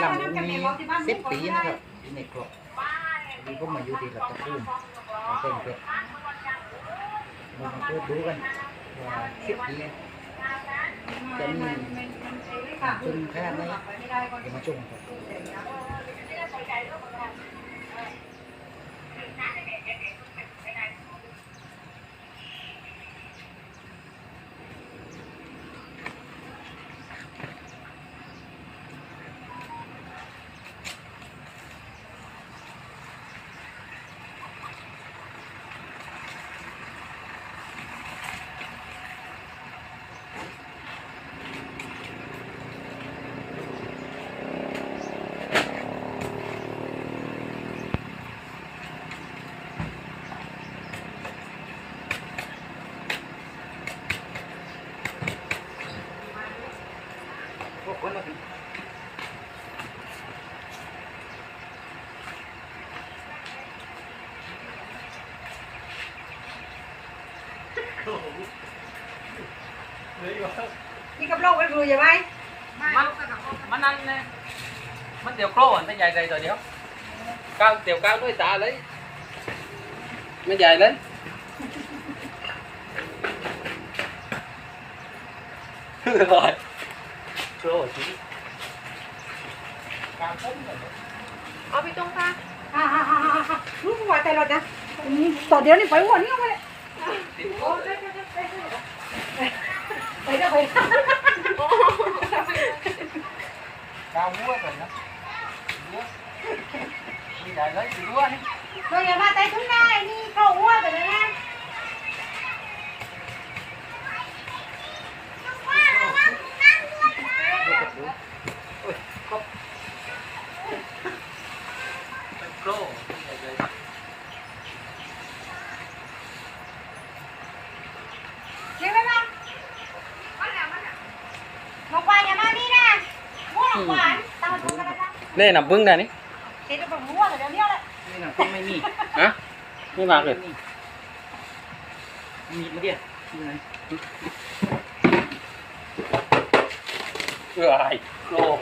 หลังนี้สิบปีนะครับอยู่ในกรอบดีก็มาอยู่ดีหลับตะพุ่มเต็มเป็ดมาพูดดูกันว่าสิบปีจะมีจุนแค่ไหนเดี๋ยวมาชมครั นี่กับโลกไปดูใช่ไหมมันมันนั่นเนี่ยมันเดี๋ยวโกรธไม่ใหญ่เลยตัวเดียวก้าวเดี๋ยวก้าวด้วยตาเลยไม่ใหญ่เลย rồi rồi chứ การพ้นเลยเอาไปตรงค่ะอ่า cao múa rồi đó múa đi đại lấy thì múa đi เราอย่ามาแต่ทุ่งนาไอ้นี่เข้าหัวไปเลยนะ โกรธไม่ใหญ่เลย เดี๋ยวไปมาลงไปอย่ามานี่นะหัวหลังหวานตามมาดูกัน นะจ๊ะ đây là bưng này đi เดี๋ยวจะบอกหัวเดี๋ยวเนี้ยแหละนี่นะต้องไม่มี hả ไม่มากเลยมีมาเดียวมีไหน rồi cô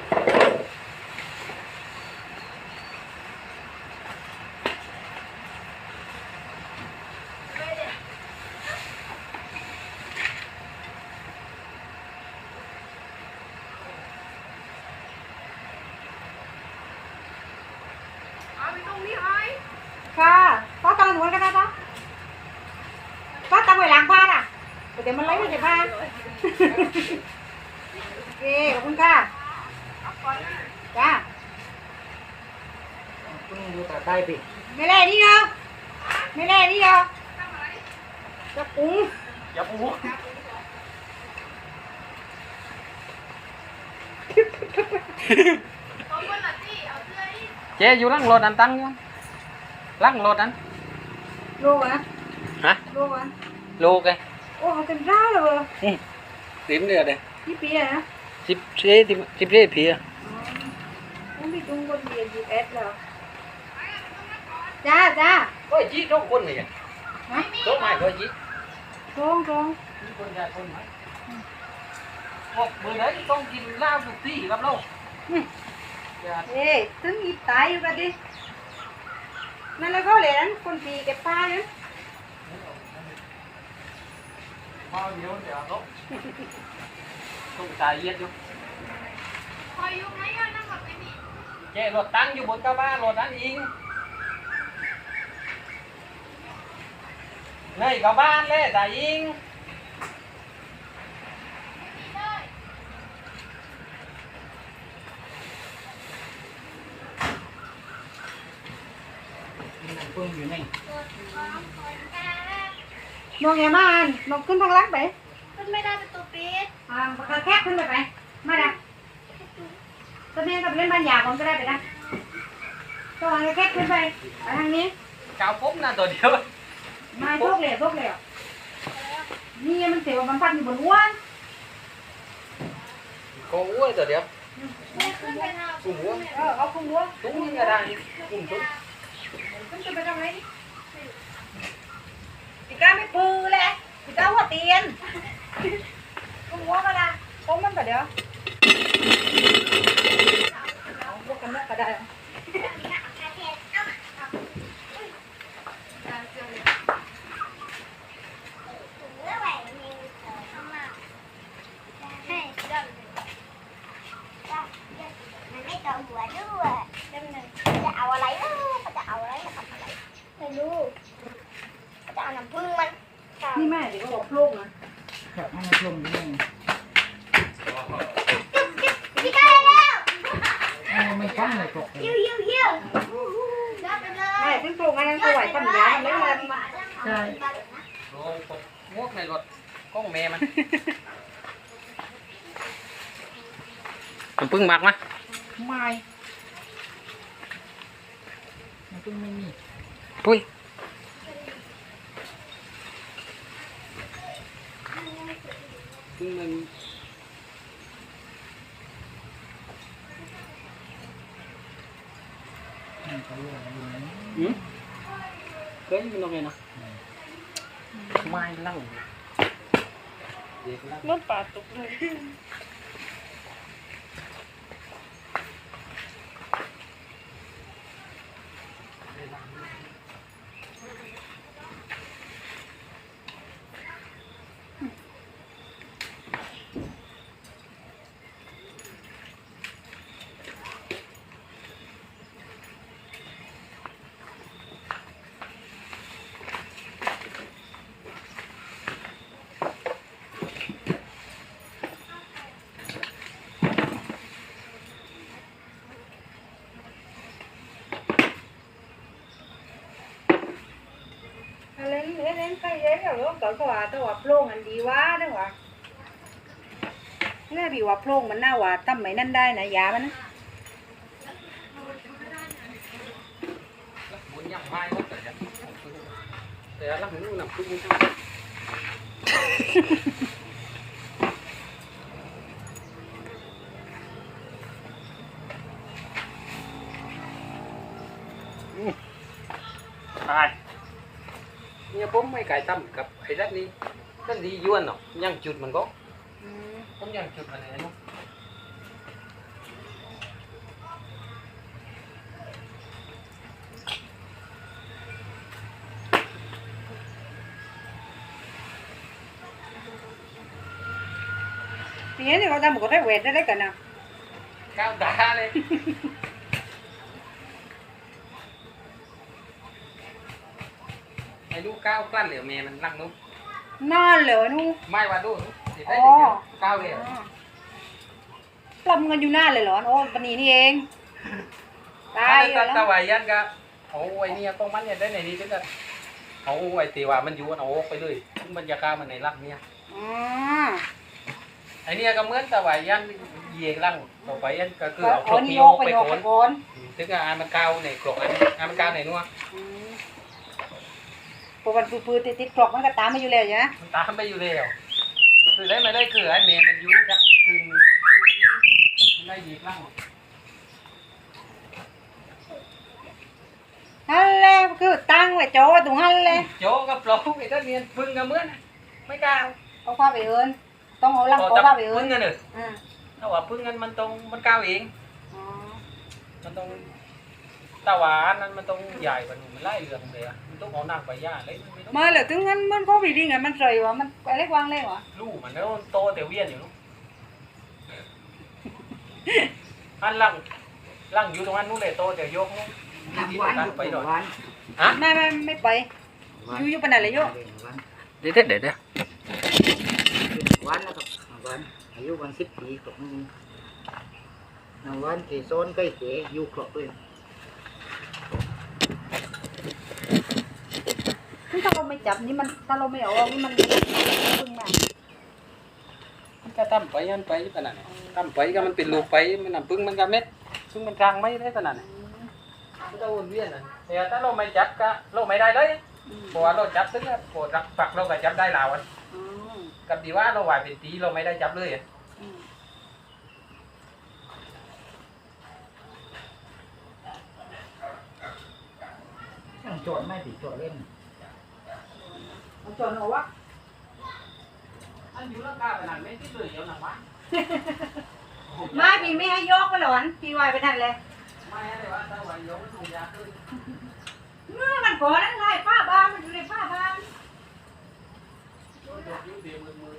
เอาไปตรงนี้เฮ้ย ค่ะก็ตามหัวกันนะจ๊ะก็ตามไว้หลังบ้านอะเดี๋ ยวมันไล่ไปจากบ้านโอเค ขอบคุณค่ะ จ้าต้องดูตาใต้ไปไม่แล่นี่เหรอไม่แล่นี่เหรอจะปุ้ง dạ bố ตรงคนละที่เอาเสื้อนี่ chế vô lăng lột anh tăng nha lăng lột anh โลอะ hả โลอะ lô cái โอ้เขาเต็มร่าเลยเว้ย điểm được đây ยี่ปีอะนะ chip chế thì chip chế phía ต้องมีจุงบนเรียนจีเอสเหรอจ้าจ้า có chí đó quân này ฮะ số mai có chí ตรงตรง quân ra quân mai một bữa đấy con nhìn lao được tí lắm đâu dạ เอ๊ะถึงอีตายอยู่กันดินั่นแล้วก็เลยนั้นคนปีเก็บปลาเนี่ย bao nhiêu thì ăn lắm không xài giết vô คอยอยู่ไหนอะนั่งแบบไม่มี chế lột tăng vô bột cao ba lột ăn yên này cao ba lên tại yên มีหนังปึ้งอยู่ในน้องอย่ามาอ่านน้องขึ้นทางลักไปขึ้นไม่ได้ประตูปิดอ่าปากกาแคบขึ้นไปไปมาดักตอนนี้กับเล่นบ้านยาผมก็ได้ไปนะต้องเอาแคบขึ้นไปไปทางนี้ cao phúc nè tôi điếu มาโชคเหลวโชคเหลวนี่มันเสียวมันพันอยู่บนหัว cô uống rồi điếu แม่ขึ้นไปทาง cùng uống เออเอาคุ้งหัว đúng như người ta cùng chúng ขึ้นไปทางไหนดิปีก้าไม่ปือแหละปีก้าหัว เตียนคุ้งหัวก็ละโค้งมันไปเดี๋ยวเอาพวก ได้ จะเอาอะไรนะเขาจะเอาอะไรนะทำอะไรไม่รู้เขาจะเอาน้ำผึ้งมัน นี่แม่เดี๋ยวก็บอกลูกนะครับมันมาชมอยู่นี่พี่ได้แล้วเอาไม่ฟังเลยกรอกเลยยิ้วยิ้วยิ้วได้ไปเลยแม่ซึ่งปลูกอันนั้นก็ไหวทำยาทำไม่ได้ใช่โอ้ปกงวกในรถกล้องแม่มันมันพึ่งมักไหมไม่มันเพิ่งไม่มี ปุ้ย พึ่งมันมันเขาเรียกอะไรอยู่นะ อืมเคยมีน้องไงนะไม่เล่าเด็กเล่า รถป่าตุกเลย เล่นเล่ นเล่นใครเล่นกับลูกก่อนก็ว่าแต่ว่าโพร่งอันดีว่าเด้ว่าเนี่ยพี่ว่าโพร่งมันน่าว่าตั้มไหมนั่นได้นะยามันนะบุญยังไม่ก็แต่ยังแต่ละหนูนำพึ่งมันตายเนี่ยผม ไม่ไก่ตั้มกับไอ้ด้านนี้ด้านดียวนเนาะยังจุดมันก็อืมผมยังจุดมันเลยเนาะทีนี้เนี่ยเขาทำหมดได้เวทได้ได้กันนะก้าวดาเลยไอ้ลู กก้าวกลั้นเหลวเมย์มันรักนุ๊กนอนเหรอนู่ไม่ว่าดูนุ๊กสิได้ถึงเนี่ยก้าวเหลวปลำกันอยู่หน้าเลยเหรอโอ้ปนีนี่เองตาตายยแล้ตาววายยันก็เอาไอ้เนี่ยต้องมันเนี่ยได้ในนี้ถึงกันเอาไอ้ตีว่ามันอยู่เอาออกไปเลยซึ่งบรรยากาศมันในรักเนี่ยอ๋อไอ้เนี่ยก็เหมือนตาวายยันเยียรังต่อไปยันก็คือก็เอาเอาชกนี่นิ้โยวกไปไปโยกโกไปนโกนถึงอ่านมันก้าวในกรอกอันอ่านมันก้าวในนัวอืม พอวันปื้อๆติดๆกรอกมันก็ตามมาอยู่แล้วใช่ไหมมันตามไปอยู่แล้วคือได้ไม่ได้คือไอ้เมย์มันอยู่จักคือมันได้ยีรังฮันแหละคือตั้งไว้โจอตรงฮันแหละโจกับโปรไอ้ต้นเนียนพึ่งกับเมื่อนไม่กล้าเอาผ้าไปเอินต้องเอาลังโอ้โคแต่ผ้าไปเอิพึ่นงกันเนอะอ่าถ้าว่าพึ่งกันมันตรงมันก้าวเองอ๋อมันต้องตาหวานนั้นมันต้องใหญ่กว่าหนูมันไล่เรื่องเลยอะมัน ต้องเอาหนักไปย่าเลยมันไม่ต้องมาเลยถึงงั้นมันก็ไปดิ้งไงมันเลยว่ะมันอะไรกวางเลยวะลูกมันแล้วมันโตแต่เวียนอยู่ลูกอันลังลังอยู่ตรงนั้นนู้นเลยโตแต่ยกนู้นหวานที่หวานตัดอยู่ไปไปหน่อยหวานฮะไม่ไม่ไม่ไปอยู่อยู่ปานนันเลยโยหวานเด็ดเด็ดเด็ดหวานนะครับหวานอายุวันสิบปีกรอกนี่นางหวานเกสรใกล้เก๋อยู่กรอกด้วย ถ้าเราไม่จับนี่มันถ้าเราไม่เอาออกนี่มันพึ่งมามันก็ตั้มไปยันไปขนาดนี้ตั้มไปก็มันเป็นลูกไปมันนำพึ่งมันก็เม็ดพึ่งมันกลางไม่ได้ขนาดนี้มันจะวนเวียนอะแต่ถ้าเราไม่จับก็เราไม่ได้เลยอืมเพราะว่าเราจับถึงอะโกรธรักฝักเราก็จับได้หลาวันอืมกับดีว่าเราไหวเป็นปีเราไม่ได้จับเลยอะอืมต้องโจทย์ไม่ติดโจทย์เล่น เอาจนเอาวะอันอยู่ร่างกายขนาดไม่ที่เลยเดี๋ยวหนักวะมาพี่ไม่ให้ยกไปหรอวันพี่วายไปนั่นเลยไม่ไม่ได้ว่าถ้าวันยกมันยากขึ้นเมื่อมันก่อนนั้นไงป้าบ้านมันอยู่ในป้าบ้านยกยิ้มเดียวมือมือ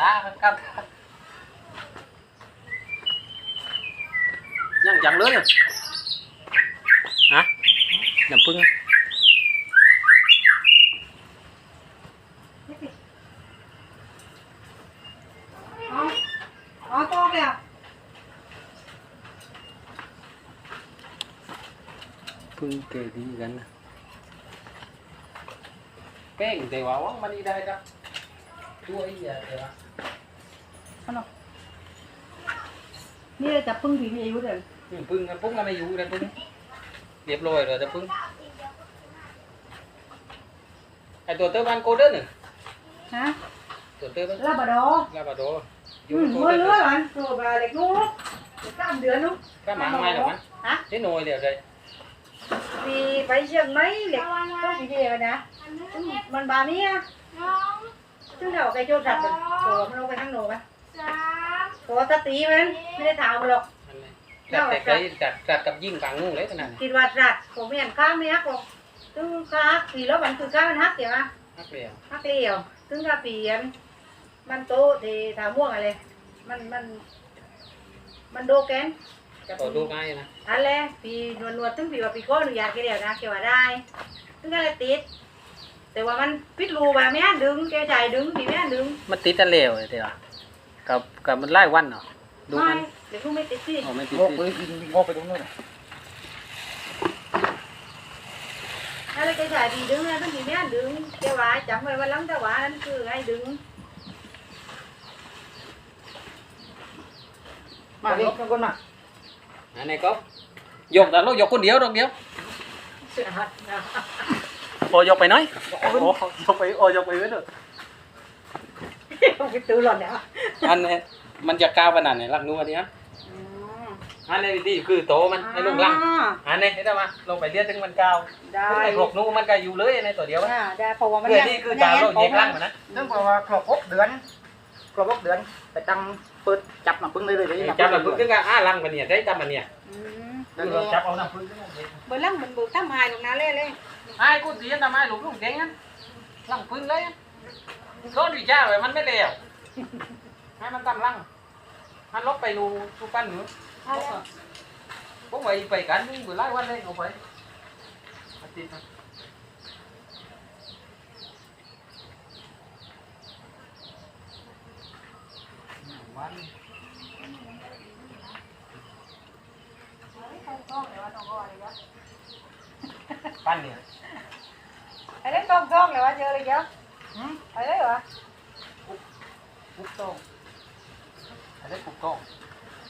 hả đã cắt nhăn chặn lưới rồi hả nằm pưng อ๋ออ๋อโตแล้ว pưng kề đi gần nè cái thì bảo mà đi đây đó chú ấy giờ thì นี่จะพึ่งผีมีอายุเดี๋ยว pưng pưng là mày dụ đây pưng điệp rồi rồi pưng cái tổ tớ ban cô đơn nữa ฮะ tổ tớ ban ลาบราดอร์ ra bà đồ อืมเมื่อเลือหลานตัวบาเด็กนู้นเด็กสามเดือนนู้น cái mảng mai là mắn ฮะ thế nồi đều đây ปีไปเชียงใหม่เด็กต้องปีเดียวนะอืมมันบาเนี้ยน้อง ซึ่งเราไก่โจสัตว์มันตัวมันลงไปข้างโหนกไหมสามตัวตะตีมันไม่ได้ถามมันหรอก đặt cái cái đặt đặt cặp dinh càng ngu đấy thế này คิดว่าสัตว์ผมไม่เห็นข้ามไม่ฮักหรอกซึ่งข้าปีแล้วมันคือข้ามันฮักเดี๋ยวอะ hắc liền ฮักเดียวซึ่งข้าปีอันมันโตที่ถาม่วงอะไรมันมันมันโดแกน cái tổ đu ngay nè อันแรกปีนวลนวลๆถึงปีว่าปีก้ออนุญาตแกเดียวนะแกว่าได้ถึงก็เลยติด แต่ว่ามันปิดรูไปไม่ให้ดึงแกใจดึงปีไม่ให้ดึงมันติดอันเลวเลยเดี๋ยวกับกับมันไล่วันเหรอดูไม่มันเดี๋ยวลูกไม่ติดสิอ๋อไม่ติดงอกสิไปงอกไปตรงนู้นอะไรแกใจดีดึงนะถึงปีไม่ให้ดึงแกว่าจำไว้ว่าหลังแต่ว่านั่นคือให้ดึงมาดิทุกคนมาอันนี้ก็ยกแต่เรายกคนเดียวดอกเดียว โอยกไปหน้อยโอ้ยกไปโอยกไปเว้ยเด้อไปตื้อหล่อนเนี่ยอันนี้มันจะก้าวขนาดไหนลักนู้นอันนี้ฮะอันนี้วิธีคือโตมันให้ลงลังอันนี้เห็นไหมลงไปเรียกถึงมันก้าวได้ไอ้พวกนู้มันก็อยู่เลยในตัวเดียวอ่าได้เพราะว่ามันเพื่อที่คือตามเราเย็กลังมันนะนั่นเพราะว่าครบหกเดือนครบหกเดือนไปตั้งเปิดจับน้ำพึ่งเลยเลยจับมันพึ่งถึงกับอ้าลังมันเนี่ยได้จับมันเนี่ย จับเอาน้ำพึ่งถึงกับเบอร์ลังมันเบอร์ตั้มหายลงน้าเล่เลยไอ้กูตีทำไมหลุมลุงเก่งงั้นลังพึ่งเลยโดนวิจารณ์ไว้มันไม่เลวให้มันตั้งลังมันลบไปรูรูปั้นหนูผมไปไปกันมึงไปไล่วันเลยเอาไปอาทิตย์นะวัน ปั้นเนี่ยไอ้เล่นกองกองเลยวะเจอเลยเจ้าไอ้เล่นเหรอปุ๊บโต้งอะไรปุ๊บโต้ง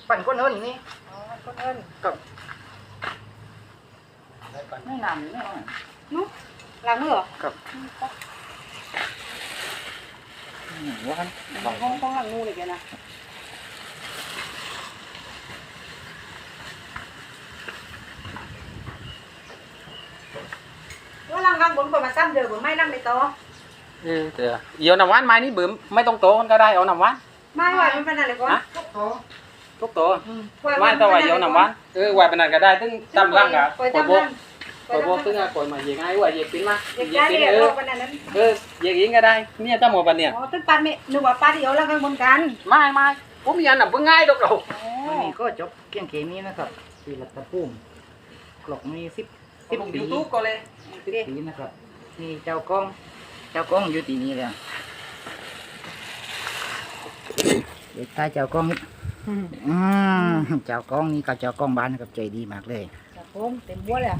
ปั่นก้นเฮินนี่อ๋อคนเอิญอะไรปั้นไม่นานนี่นะนุ๊กล้างมือเหรอว่ากันของของของล้างมือเลยแกนะว่าล้าง ข้างบนก่อนมาตั้มเดือบไม่ล้างในโต๊ะเออเดี๋ยวเดี๋ยวน้ำหวานไม้นี่บื้มไม่ต้องโตมันก็ได้เอาน้ำหวานไม่ไหวมันเป็นอะไรก่อนฮะโตทุกโตไม้ตัวไหวเดี๋ยวน้ำหวานเออไหวเป็นอะไรก็ได้ตึ้งตำลังอะปล่อยปล่อยตำโบลักงปล่อยโบกตึ้งอะปล่อยมาเหยียงไงไหวเหยียงปิ้นมาเหเด็กยียงได้ปิ้นเลยเอโลอกขนาดนั้นเออเหยียงอิงก็ได้เนี่ยตั้งหมดปันเนี่ยอ๋อตึ้งปันไม่นึกว่าป้าที่เอาล้างข้างบนกันไม่ไม่ผมยันน่ะเพิ่งง่ายดอกเราวันนี้ก็จบเกี่ยงเกมนี้นะครับปีละตะปุ่มกลอกมีสิบ สิบลงปียูทูบก็เลยสิบปีนะครับนี่เจ้ากล้องเจ้ากล้องอยู่ที่นี่แล้วเด็กตายเจ้ากล้องนี่อืมเจ้ากล้องนี่กับเจ้ากล้องบ้านนะครับใจดีมากเลยครับผมเต็มบัวเลย